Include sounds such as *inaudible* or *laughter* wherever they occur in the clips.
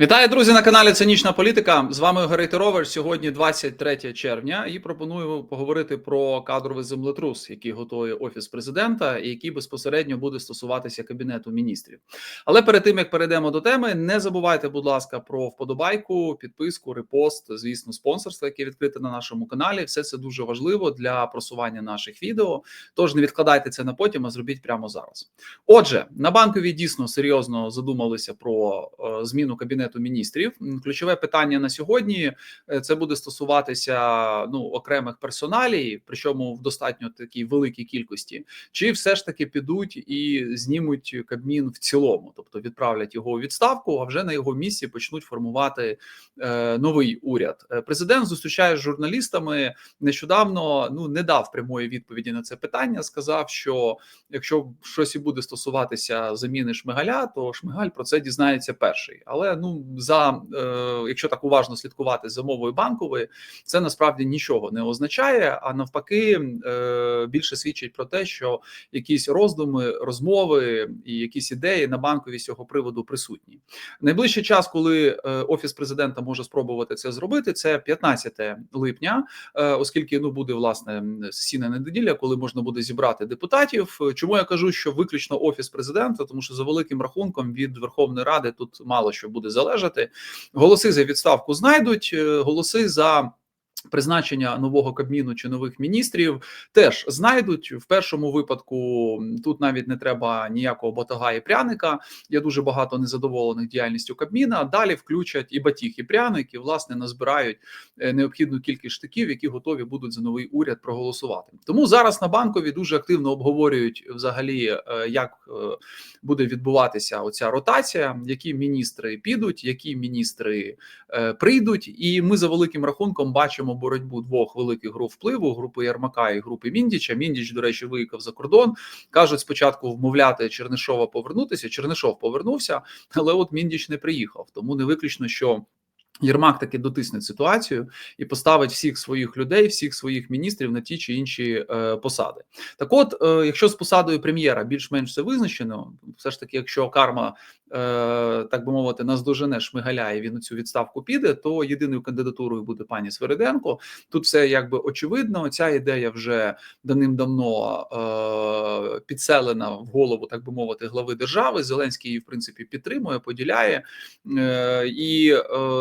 Вітаю, друзі, на каналі Цинічна Політика. З вами Герей Ровер. Сьогодні 23 червня, і пропоную поговорити про кадровий землетрус, який готує офіс президента, і який безпосередньо буде стосуватися кабінету міністрів. Але перед тим як перейдемо до теми, не забувайте, будь ласка, про вподобайку, підписку, репост, звісно, спонсорство, яке відкрите на нашому каналі. Все це дуже важливо для просування наших відео. Тож не відкладайте це на потім, а зробіть прямо зараз. Отже, на банковій дійсно серйозно задумалися про е, зміну кабінету міністрів. Ключове питання на сьогодні е, це буде стосуватися ну окремих персоналій, причому в достатньо такій великій кількості, чи все ж таки підуть і знімуть Кабмін в цілому, тобто відправлять його у відставку, а вже на його місці почнуть формувати е, новий уряд. Е, Президент зустрічає з журналістами нещодавно. Ну не дав прямої відповіді на це питання. Сказав, що якщо щось і буде стосуватися заміни Шмигаля, то Шмигаль про це дізнається перший. Але ну за е, якщо так уважно слідкувати за мовою банкової, це насправді нічого не означає. А навпаки, е, більше свідчить про те, що якісь роздуми, розмови і якісь ідеї на банкові з цього приводу присутні. Найближчий час, коли е, офіс президента може спробувати це зробити, це 15 липня, оскільки ну буде власне сесійна неділя, коли можна буде зібрати депутатів. Чому я кажу, що виключно офіс президента, тому що за великим рахунком від Верховної Ради тут мало що буде залежати. Голоси за відставку знайдуть, е, голоси за. Призначення нового кабміну чи нових міністрів теж знайдуть в першому випадку. Тут навіть не треба ніякого батага і пряника. Є дуже багато незадоволених діяльністю Кабміна. Далі включать і батіг, і пряник, і власне назбирають е, необхідну кількість штиків, які готові будуть за новий уряд проголосувати. Тому зараз на банкові дуже активно обговорюють взагалі, е, як е, буде відбуватися оця ротація, які міністри підуть, які міністри прийдуть. І ми за великим рахунком бачимо боротьбу двох великих груп впливу: групи Ярмака і групи Міндіча. Міндіч, до речі, виїхав за кордон. кажуть, спочатку вмовляти Чернишова повернутися. Чернишов повернувся, але от Міндіч не приїхав. Тому не виключно, що. Єрмак таки дотисне ситуацію і поставить всіх своїх людей, всіх своїх міністрів на ті чи інші е, посади. Так, от, е, якщо з посадою прем'єра більш-менш все визначено, все ж таки, якщо карма так би мовити, наздожене Шмигаля і він у цю відставку піде, то єдиною кандидатурою буде пані Свериденко. Тут все якби очевидно. Ця ідея вже давним-давно е, підселена в голову, так би мовити, глави держави. Зеленський її в принципі підтримує, поділяє е, і е,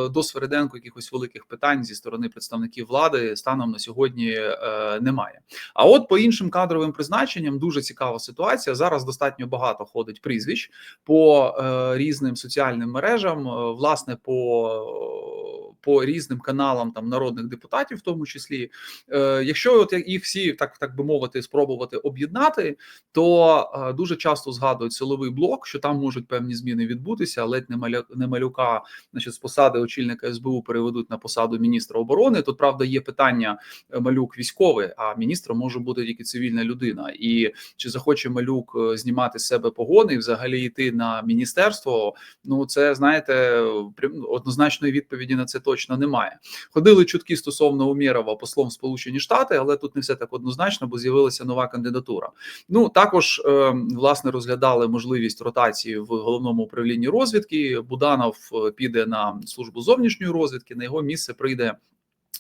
до Свериденко якихось великих питань зі сторони представників влади станом на сьогодні е, немає. А от по іншим кадровим призначенням дуже цікава ситуація. Зараз достатньо багато ходить прізвищ по е, різним соціальним мережам, е, власне, по по різним каналам там народних депутатів, в тому числі, е, якщо от їх всі так так би мовити, спробувати об'єднати, то е, дуже часто згадують силовий блок, що там можуть певні зміни відбутися. Ледь не маля не малюка, значить, з посади очільника СБУ переведуть на посаду міністра оборони. Тут правда є питання е, малюк військовий, а міністром може бути тільки цивільна людина. І чи захоче малюк е, знімати з себе погони і взагалі йти на міністерство? Ну це знаєте, прям- однозначної відповіді на це точно немає. Ходили чутки стосовно Умєрова послом Сполучені Штати, але тут не все так однозначно, бо з'явилася нова кандидатура. Ну також е, власне розглядали можливість ротації в головному управлінні розвідки. Буданов е, піде на службу зовнішньої розвідки. На його місце прийде.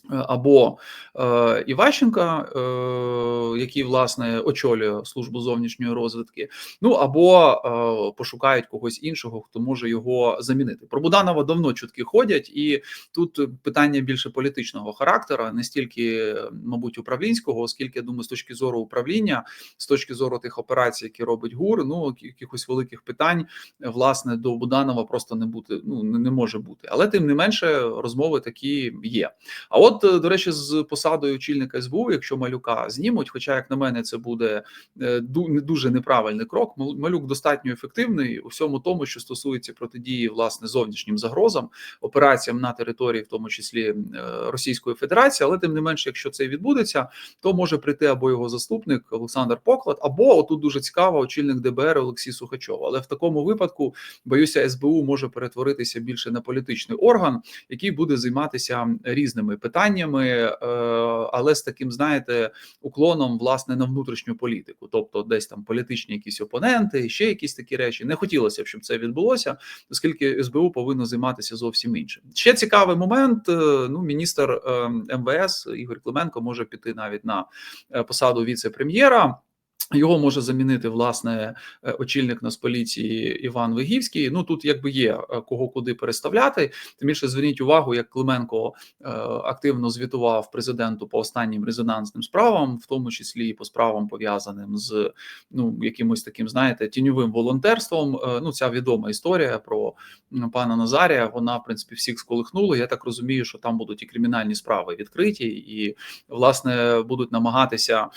Або е, Іващенка, е, який власне очолює службу зовнішньої розвідки, ну або е, пошукають когось іншого, хто може його замінити. Про Буданова давно чутки ходять, і тут питання більше політичного характера, не стільки, мабуть, управлінського, оскільки я думаю, з точки зору управління, з точки зору тих операцій, які робить ГУР, ну якихось великих питань власне до Буданова просто не бути. Ну не може бути, але тим не менше розмови такі є. А от, е, до речі, з посадою очільника СБУ, якщо малюка знімуть, хоча, як на мене, це буде е, дуже неправильний крок. Мал- Малюк достатньо ефективний у всьому тому, що стосується протидії власне зовнішнім загрозам, операціям на території, в тому числі е, Російської Федерації. Але тим не менше, якщо це відбудеться, то може прийти або його заступник Олександр Поклад, або отут дуже цікаво, очільник ДБР Олексій Сухачов. Але в такому випадку боюся, СБУ може перетворитися більше на політичний орган, який буде займатися різними питаннями. Питаннями, е, але з таким, знаєте, уклоном власне на внутрішню політику, тобто десь там політичні якісь опоненти, ще якісь такі речі. Не хотілося б, щоб це відбулося, оскільки СБУ повинно займатися зовсім іншим. Ще цікавий момент. е, Ну, міністр е, МВС Ігор Клименко може піти навіть на е, посаду віце-прем'єра. Його може замінити власне е, очільник Нацполіції Іван Вигівський. Ну тут якби є е, кого куди переставляти. Тим більше зверніть увагу, як Клименко е, активно звітував президенту по останнім резонансним справам, в тому числі і по справам пов'язаним з ну якимось таким, знаєте, тіньовим волонтерством. Ну, ця відома історія про пана Назарія. Вона в принципі всіх сколихнула. Я так розумію, що там будуть і кримінальні справи відкриті, і власне будуть намагатися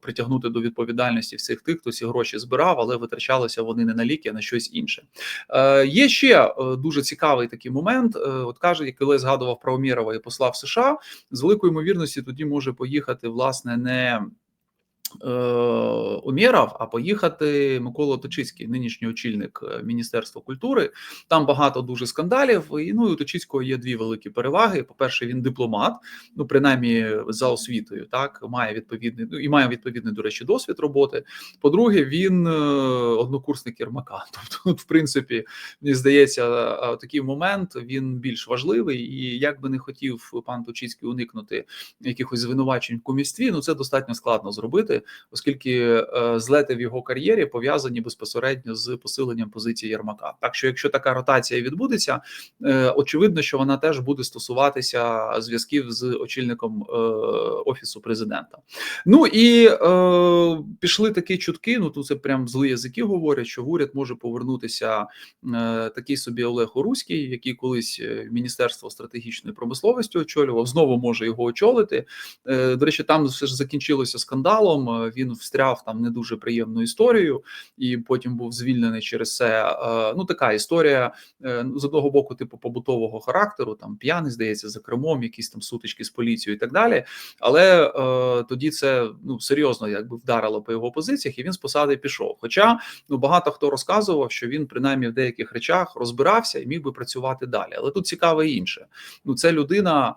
притягнути до відповідальності всіх тих, хто ці гроші збирав, але витрачалися вони не на ліки, а на щось інше. Е, Є ще е, дуже цікавий такий момент. Е, От каже, коли я згадував про Омірова і посла в США, з великою ймовірності тоді може поїхати власне не. Е, Умєров, а поїхати Микола Точицький, нинішній очільник е, Міністерства культури. Там багато дуже скандалів. І ну у Точицького є дві великі переваги. По перше, він дипломат, ну принаймні за освітою, так має відповідний ну і має відповідний, до речі, досвід роботи. По-друге, він е, однокурсник Єрмака. *laughs* Тобто, в принципі, мені здається, е, такий момент він більш важливий. І як би не хотів пан Точицький уникнути якихось звинувачень в кумівстві, ну це достатньо складно зробити, оскільки е, злети в його кар'єрі пов'язані безпосередньо з посиленням позиції Єрмака. Так що, якщо така ротація відбудеться, е, очевидно, що вона теж буде стосуватися зв'язків з очільником е, офісу президента. Ну і пішли такі чутки. Ну тут це прям злі язики говорять, що в уряд може повернутися такий собі Олег Оруський, який колись міністерство стратегічної промисловості очолював. Знову може його очолити. До речі, там все ж закінчилося скандалом. Е, Він встряв там не дуже приємну історію, і потім був звільнений через це. Е, Ну така історія е, з одного боку, типу побутового характеру, там п'яний здається за кермом, якісь там сутички з поліцією і так далі. Але тоді це ну серйозно якби вдарило по його позиціях, і він з посади пішов. Хоча ну багато хто розказував, що він принаймні в деяких речах розбирався і міг би працювати далі. Але тут цікаве інше. Ну це людина,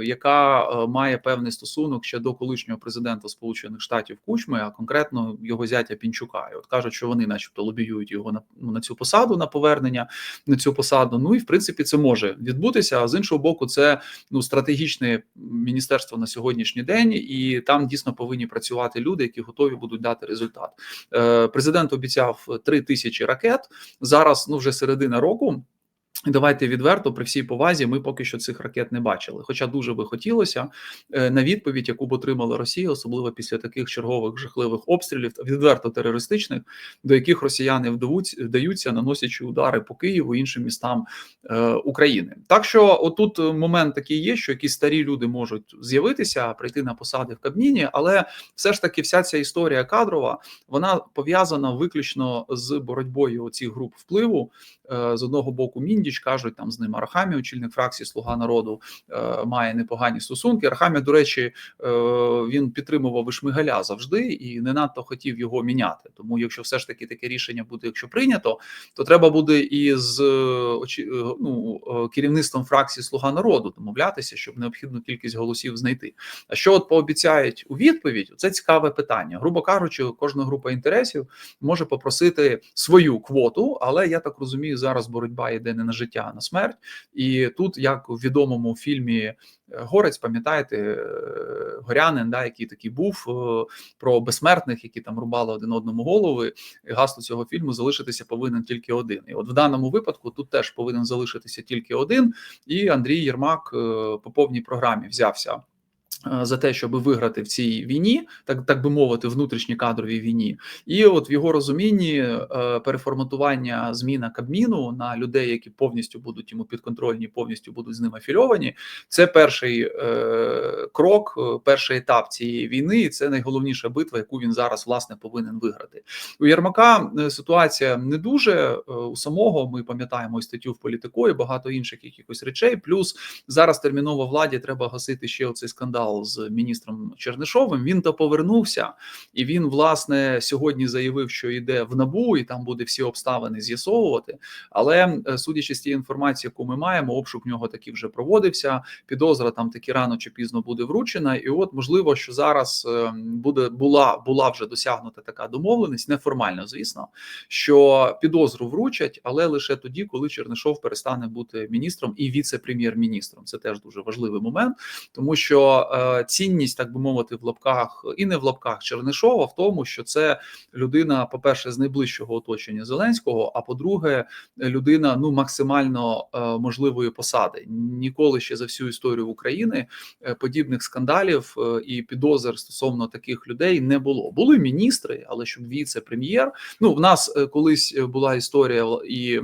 яка е, має певний стосунок ще до колишнього президента Сполучених Штатів Кучми, а конкретно його зятя Пінчука. І от кажуть, що вони, начебто, лобіюють його на, ну, на цю посаду на повернення на цю посаду. Ну і в принципі це може відбутися. А з іншого боку, це ну стратегічне міністерство на сьогоднішній день, і там дійсно повинні працювати люди, які готові будуть дати результат. Е, Президент обіцяв три тисячі ракет. Зараз ну вже середина року. Давайте відверто при всій повазі. Ми поки що цих ракет не бачили. Хоча дуже би хотілося е, на відповідь, яку б отримала Росія, особливо після таких чергових жахливих обстрілів, відверто терористичних, до яких росіяни вдаються, наносячи удари по Києву іншим містам е, України. Так що, отут момент такий є, що якісь старі люди можуть з'явитися, прийти на посади в Кабміні, але все ж таки, вся ця історія кадрова вона пов'язана виключно з боротьбою цих груп впливу. Е, з одного боку, Міндіч кажуть, там з ним Арахамі, очільник фракції Слуга народу, е, має непогані стосунки. Арахамі, до речі, е, він підтримував Шмигаля завжди і не надто хотів його міняти. Тому, якщо все ж таки таке рішення буде, якщо прийнято, то треба буде і з ну, керівництвом фракції Слуга народу домовлятися, щоб необхідну кількість голосів знайти. А що от пообіцяють у відповідь? Це цікаве питання. Грубо кажучи, кожна група інтересів може попросити свою квоту, але я так розумію, зараз боротьба йде не на життя, а на смерть. І тут, як у відомому фільмі Горець, пам'ятаєте, е, горянин, да, який такий був е, про безсмертних, які там рубали один одному голови. Гасло цього фільму залишитися повинен тільки один. І от в даному випадку тут теж повинен залишитися тільки один. І Андрій Єрмак е, по повній програмі взявся. За те, щоб виграти в цій війні, так так би мовити, внутрішній кадровій війні, і от в його розумінні е, переформатування зміна Кабміну на людей, які повністю будуть йому підконтрольні, повністю будуть з ним афільовані. Це перший е, крок, перший етап цієї війни. і Це найголовніша битва, яку він зараз власне повинен виграти. У Єрмака ситуація не дуже у самого. Ми пам'ятаємо статтю в політико і багато інших якихось речей. Плюс зараз терміново владі треба гасити ще оцей скандал скандал з міністром Чернишовим. Він то повернувся, і він власне сьогодні заявив, що йде в набу, і там буде всі обставини з'ясовувати. Але е, судячи з тієї інформації, яку ми маємо, обшук в нього таки вже проводився. Підозра там таки рано чи пізно буде вручена, і от можливо, що зараз е, буде була була вже досягнута така домовленість, неформально, звісно, що підозру вручать, але лише тоді, коли Чернишов перестане бути міністром і віце-прем'єр-міністром. Це теж дуже важливий момент, тому що е, цінність, так би мовити, в лапках і не в лапках Чернишова в тому, що це людина, по перше, з найближчого оточення Зеленського. А по-друге, людина ну максимально е, можливої посади. Ніколи ще за всю історію України е, подібних скандалів е, і підозр стосовно таких людей не було. Були міністри, але щоб віце-прем'єр. Ну в нас е, колись була історія і.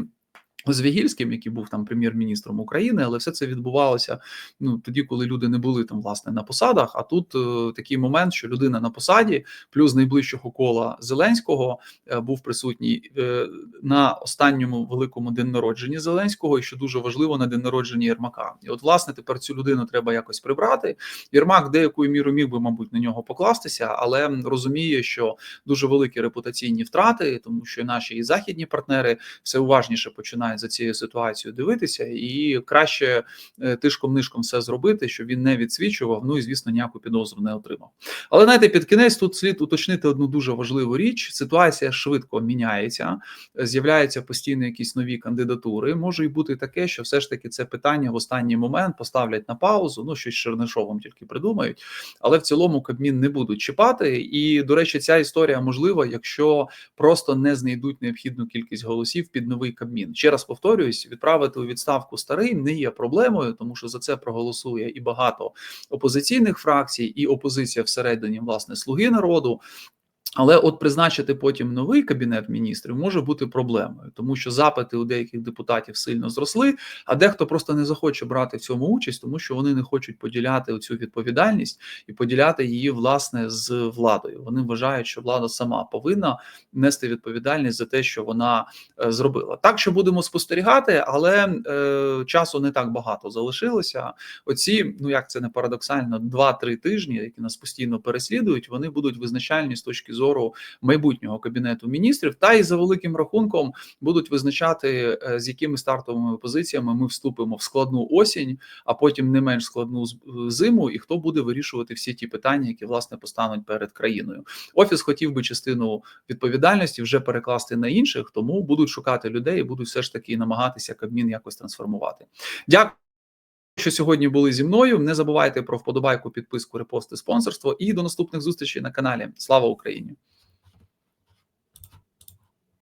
З Вігільським, який був там прем'єр-міністром України, але все це відбувалося ну тоді, коли люди не були там власне на посадах. А тут е, такий момент, що людина на посаді, плюс найближчого кола Зеленського е, був присутній е, на останньому великому день народженні Зеленського, і що дуже важливо на день народження Єрмака. І от, власне, тепер цю людину треба якось прибрати. Єрмак деякою мірою міг би, мабуть, на нього покластися, але розуміє, що дуже великі репутаційні втрати, тому що наші і західні партнери все уважніше починають за цією ситуацією дивитися, і краще е, тишком нишком все зробити, щоб він не відсвічував. Ну і звісно, ніяку підозру не отримав. Але знаєте, під кінець тут слід уточнити одну дуже важливу річ: ситуація швидко міняється, з'являються постійно якісь нові кандидатури. Може й бути таке, що все ж таки це питання в останній момент поставлять на паузу. Ну щось Чернишовим тільки придумають, але в цілому Кабмін не будуть чіпати. І до речі, ця історія можлива, якщо просто не знайдуть необхідну кількість голосів під новий Кабмін. Ще раз повторююсь, відправити у відставку старий не є проблемою, тому що за це проголосує і багато опозиційних фракцій, і опозиція всередині власне слуги народу. Але от призначити потім новий кабінет міністрів може бути проблемою, тому що запити у деяких депутатів сильно зросли, а дехто просто не захоче брати в цьому участь, тому що вони не хочуть поділяти цю відповідальність і поділяти її власне з владою. Вони вважають, що влада сама повинна нести відповідальність за те, що вона е, зробила. Так що будемо спостерігати, але е, часу не так багато залишилося. Оці, ну як це не парадоксально, 2-3 тижні, які нас постійно переслідують, вони будуть визначальні з точки зору зору майбутнього кабінету міністрів, та й за великим рахунком будуть визначати, е, з якими стартовими позиціями ми вступимо в складну осінь, а потім не менш складну зиму, і хто буде вирішувати всі ті питання, які власне постануть перед країною. Офіс хотів би частину відповідальності вже перекласти на інших, тому будуть шукати людей і будуть все ж таки намагатися Кабмін якось трансформувати. Дякую. Що сьогодні були зі мною. Не забувайте про вподобайку, підписку, репости, спонсорство і до наступних зустрічей на каналі. Слава Україні!